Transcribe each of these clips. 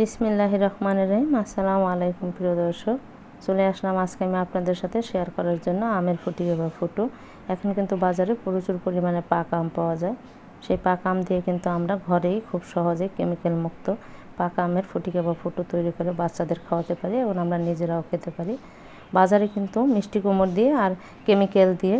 বিসমিল্লাহ রহমান রহিম। আসসালামু আলাইকুম, প্রিয় দর্শক। চলে আসলাম আজকে আমি আপনাদের সাথে শেয়ার করার জন্য আমের ফুটি বা ফুটো। এখন কিন্তু বাজারে প্রচুর পরিমাণে পাক আম পাওয়া যায়। সেই পাক আম দিয়ে কিন্তু আমরা ঘরেই খুব সহজে কেমিক্যাল মুক্ত পাকা আমের ফুটিকে বা ফুটো তৈরি করে বাচ্চাদের খাওয়াতে পারি এবং আমরা নিজেরাও খেতে পারি। বাজারে কিন্তু মিষ্টি কুমড় দিয়ে আর কেমিক্যাল দিয়ে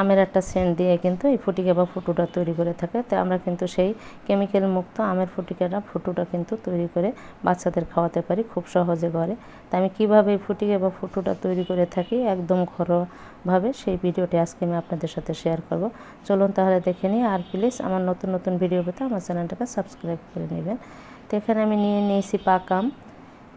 আমের একটা সেন্ট দিয়ে কিন্তু এই ফুটিকা বা ফুটুটা তৈরি করে থাকে। তো আমরা কিন্তু সেই কেমিক্যাল মুক্ত আমের ফুটিকাটা, ফুটুটা কিন্তু তৈরি করে বাচ্চাদের খাওয়াতে পারি খুব সহজে ঘরে। তো আমি কীভাবে এই ফুটিকা বা ফুটুটা তৈরি করে থাকি একদম ঘরোয়াভাবে সেই ভিডিওটি আজকে আমি আপনাদের সাথে শেয়ার করব। চলুন তাহলে দেখে নিই আর প্লিজ আমার নতুন নতুন ভিডিও পেতে আমার চ্যানেলটাকে সাবস্ক্রাইব করে নেবেন। তো এখানে আমি নিয়ে নিয়েছি পাকাম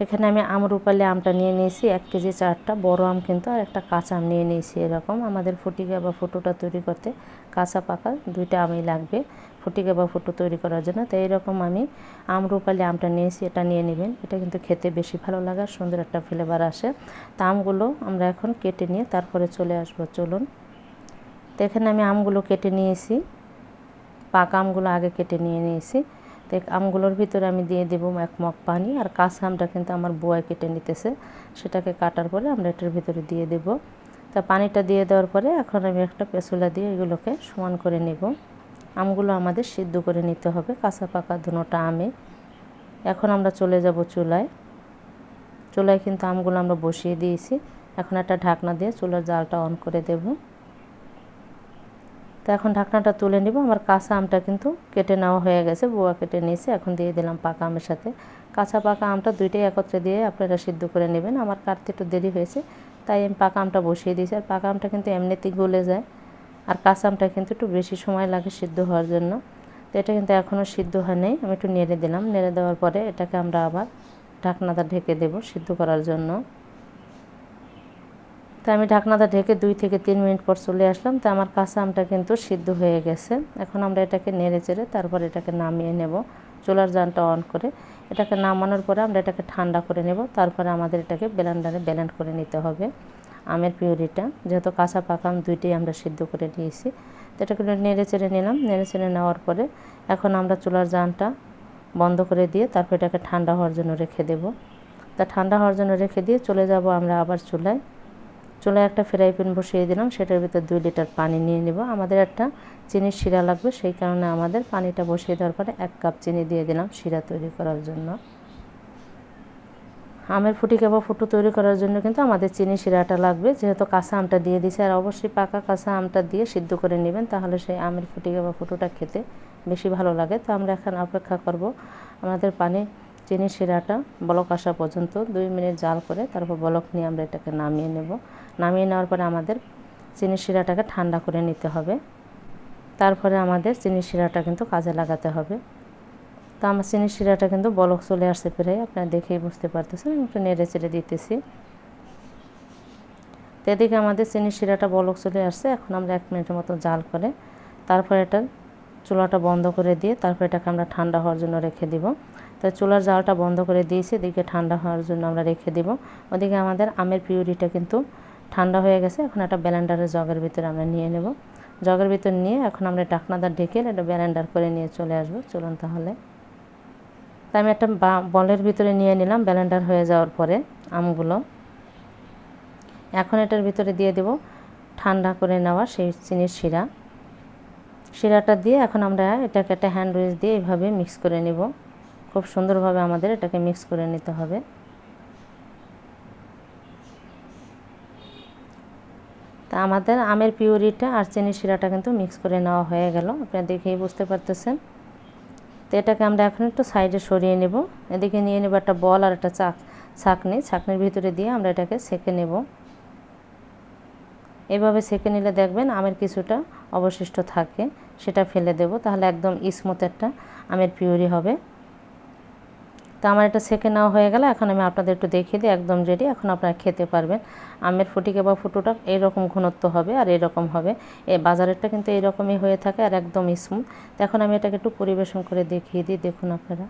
এখানে আমি আমরুপালি আমটা নিয়ে নিয়েছি, এক কেজি চারটা। বড় আম কিন্তু, আর একটা কাঁচা আম নিয়ে নিয়েছি এরকম। আমাদের ফুটিকা বা ফুটোটা তৈরি করতে কাঁচা পাকা দুইটা আমই লাগবে ফুটিকা বা ফুটো তৈরি করার জন্য। তো এইরকম আমি আমরুপালি আমটা নিয়েছি, এটা নিয়ে নেবেন। এটা কিন্তু খেতে বেশি ভালো লাগে আর সুন্দর একটা ফ্লেভার আসে। তা আমগুলো আমরা এখন কেটে নিয়ে তারপরে চলে আসব, চলুন। তো এখানে আমি আমগুলো কেটে নিয়েছি, পাকা আমগুলো আগে কেটে নিয়ে নিয়েছি। তো আমগুলোর ভিতরে আমি দিয়ে দেবো এক মগ পানি, আর কাঁচা আমটা কিন্তু আমার বোয়ায় কেটে নিতেছে। সেটাকে কাটার পরে আমরা এটার ভিতরে দিয়ে দেব। তা পানিটা দিয়ে দেওয়ার পরে এখন আমি একটা পেছুলা দিয়ে এগুলোকে সমান করে নেব। আমগুলো আমাদের সিদ্ধ করে নিতে হবে, কাঁচা পাকা দুনোটা আমে। এখন আমরা চলে যাব চুলায়। চুলায় কিন্তু আমগুলো আমরা বসিয়ে দিয়েছি। এখন একটা ঢাকনা দিয়ে চুলার জালটা অন করে দেবো। তো এখন ঢাকনাটা তুলে নিব। আমার কাঁচা আমটা কিন্তু কেটে নেওয়া হয়ে গেছে, বোয়া কেটে নিয়েছে, এখন দিয়ে দিলাম পাকা আমের সাথে। কাঁচা পাকা আমটা দুইটাই একত্রে দিয়ে আপনারা সিদ্ধ করে নেবেন। আমার কাটতে একটু দেরি হয়েছে, তাই আমি পাকা আমটা বসিয়ে দিয়েছি। আর পাকা আমটা কিন্তু এমনিতেই গলে যায়, আর কাঁচা আমটা কিন্তু একটু বেশি সময় লাগে সিদ্ধ হওয়ার জন্য। তো এটা কিন্তু এখনও সিদ্ধ হয় নেই, আমি একটু নেড়ে দিলাম। নেড়ে দেওয়ার পরে এটাকে আমরা আবার ঢাকনাটা ঢেকে দেব সিদ্ধ করার জন্য। তো আমি ঢাকনাটা ঢেকে দুই থেকে তিন মিনিট পর চলে আসলাম। তো আমার কাঁচা আমটা কিন্তু সিদ্ধ হয়ে গেছে। এখন আমরা এটাকে নেড়ে চেড়ে তারপর এটাকে নামিয়ে নেব চুলার জানটা অন করে। এটাকে নামানোর পরে আমরা এটাকে ঠান্ডা করে নেব। তারপরে আমাদের এটাকে ব্লেন্ডারে ব্লেন্ড করে নিতে হবে আমের পিউরিটা। যেহেতু কাঁচা পাকা আম দুইটাই আমরা সিদ্ধ করে নিয়েছি। তো এটাকে নেড়ে চেড়ে নিলাম। নেড়ে চেড়ে নেওয়ার পরে এখন আমরা চুলার জানটা বন্ধ করে দিয়ে তারপর এটাকে ঠান্ডা হওয়ার জন্য রেখে দেব। তা ঠান্ডা হওয়ার জন্য রেখে দিয়ে চলে যাব আমরা আবার চুলায়। চুলায় একটা ফ্রাই প্যান বসিয়ে দিলাম, সেটার ভিতর দুই লিটার পানি নিয়ে নেব। আমাদের একটা চিনির শিরা লাগবে, সেই কারণে আমাদের পানিটা বসিয়ে দেওয়ার পরে এক কাপ চিনি দিয়ে দিলাম শিরা তৈরি করার জন্য। আমের ফুটি কেবা ফুটো তৈরি করার জন্য কিন্তু আমাদের চিনি শিরাটা লাগবে। যেহেতু কাঁচা আমটা দিয়ে দিছে, আর অবশ্যই পাকা কাঁচা আমটা দিয়ে সিদ্ধ করে নেবেন, তাহলে সেই আমের ফুটি কেবা ফুটোটা খেতে বেশি ভালো লাগে। তো আমরা এখন অপেক্ষা করব আমাদের পানি চিনি শিরাটা বলক আসা পর্যন্ত দুই মিনিট জাল করে তারপর বলক নিয়ে আমরা এটাকে নামিয়ে নেব। নামিয়ে নেওয়ার পরে আমাদের চিনি শিরাটাকে ঠান্ডা করে নিতে হবে। তারপরে আমাদের চিনি শিরাটা কিন্তু কাজে লাগাতে হবে। তো আমার চিনি শিরাটা কিন্তু বলক চলে আসছে প্রায়, আপনারা দেখেই বুঝতে পারতেছেন একটু নেড়ে চেড়ে দিতেছি। তো এদিকে আমাদের চিনি শিরাটা বলক চলে আসছে, এখন আমরা এক মিনিটের মতো জাল করে তারপরে এটা চুলাটা বন্ধ করে দিয়ে তারপর এটাকে আমরা ঠান্ডা হওয়ার জন্য রেখে দিব। তো চুলার জালটা বন্ধ করে দিয়েছি, এদিকে ঠান্ডা হওয়ার জন্য আমরা রেখে দিব। ওদিকে আমাদের আমের পিউরিটা কিন্তু ঠান্ডা হয়ে গেছে, এখন একটা ব্যালেন্ডারের জগের ভিতরে আমরা নিয়ে নেব। জগের ভিতর নিয়ে এখন আমরা ডাকনাদা ঢেকে এটা ব্যালেন্ডার করে নিয়ে চলে আসব। চলুন তাহলে। তাই আমি একটা বলের ভিতরে নিয়ে নিলাম, ব্যালেন্ডার হয়ে যাওয়ার পরে আমগুলো। এখন এটার ভিতরে দিয়ে দেব ঠান্ডা করে নেওয়া সেই চিনির শিরা। শিরাটা দিয়ে এখন আমরা এটাকে একটা হ্যান্ড উইচ দিয়ে এইভাবে মিক্স করে নেব। খুব সুন্দরভাবে আমাদের এটাকে মিক্স করে নিতে হবে। তা আমাদের আমের পিউরিটা আর চিনি শিরাটা কিন্তু মিক্স করে নেওয়া হয়ে গেল। আপনারা দেখেই বুঝতে পারতেছেন। তো এটাকে আমরা এখন একটু সাইডে সরিয়ে নেব। এদিকে নিয়ে নেব একটা বল আর একটা চাক ছাকনি ছাকনির ভিতরে দিয়ে আমরা এটাকে সেকে নেব। এভাবে সেকে নিলে দেখবেন আমের কিছুটা অবশিষ্ট থাকে। সেটা ফেলে দেব, তাহলে একদম স্মুথ একটা আমের পিউরি হবে। তো আমার এটা সেকে নেওয়া হয়ে গেল, এখন আমি আপনাদের একটু দেখিয়ে দিই, একদম রেডি এখন আপনারা খেতে পারবেন। আমের ফুটিকে বা ফুটোটা এইরকম ঘনত্ব হবে আর এরকম হবে। এ বাজারেরটা কিন্তু এইরকমই হয়ে থাকে আর একদম স্মুথ তো এখন আমি এটাকে একটু পরিবেশন করে দেখিয়ে দিই, দেখুন আপনারা।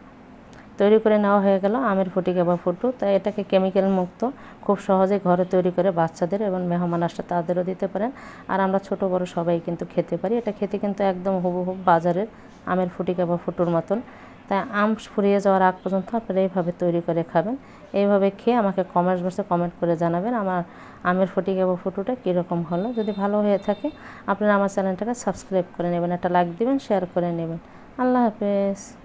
তৈরি করে নেওয়া হয়ে গেল আমের ফুটিকে বা ফুটো। তাই এটাকে কেমিক্যাল মুক্ত খুব সহজে ঘরে তৈরি করে বাচ্চাদের এবং মেহমান আসলে তাদেরও দিতে পারেন। আর আমরা ছোট বড় সবাই কিন্তু খেতে পারি। এটা খেতে কিন্তু একদম হুবহুব বাজারের আমের ফুটিকা বা ফুটোর মতন। তাই আম ফুরিয়ে যাওয়ার আগ পর্যন্ত আপনারা এইভাবে তৈরি করে খাবেন। এইভাবে খেয়ে আমাকে কমেন্ট বক্সে কমেন্ট করে জানাবেন আমার আমের ফটিকা বা ফটোটা কীরকম হলো। যদি ভালো হয়ে থাকে, আপনারা আমার চ্যানেলটাকে সাবস্ক্রাইব করে নেবেন, একটা লাইক দিবেন শেয়ার করে নেবেন। আল্লাহ হাফেজ।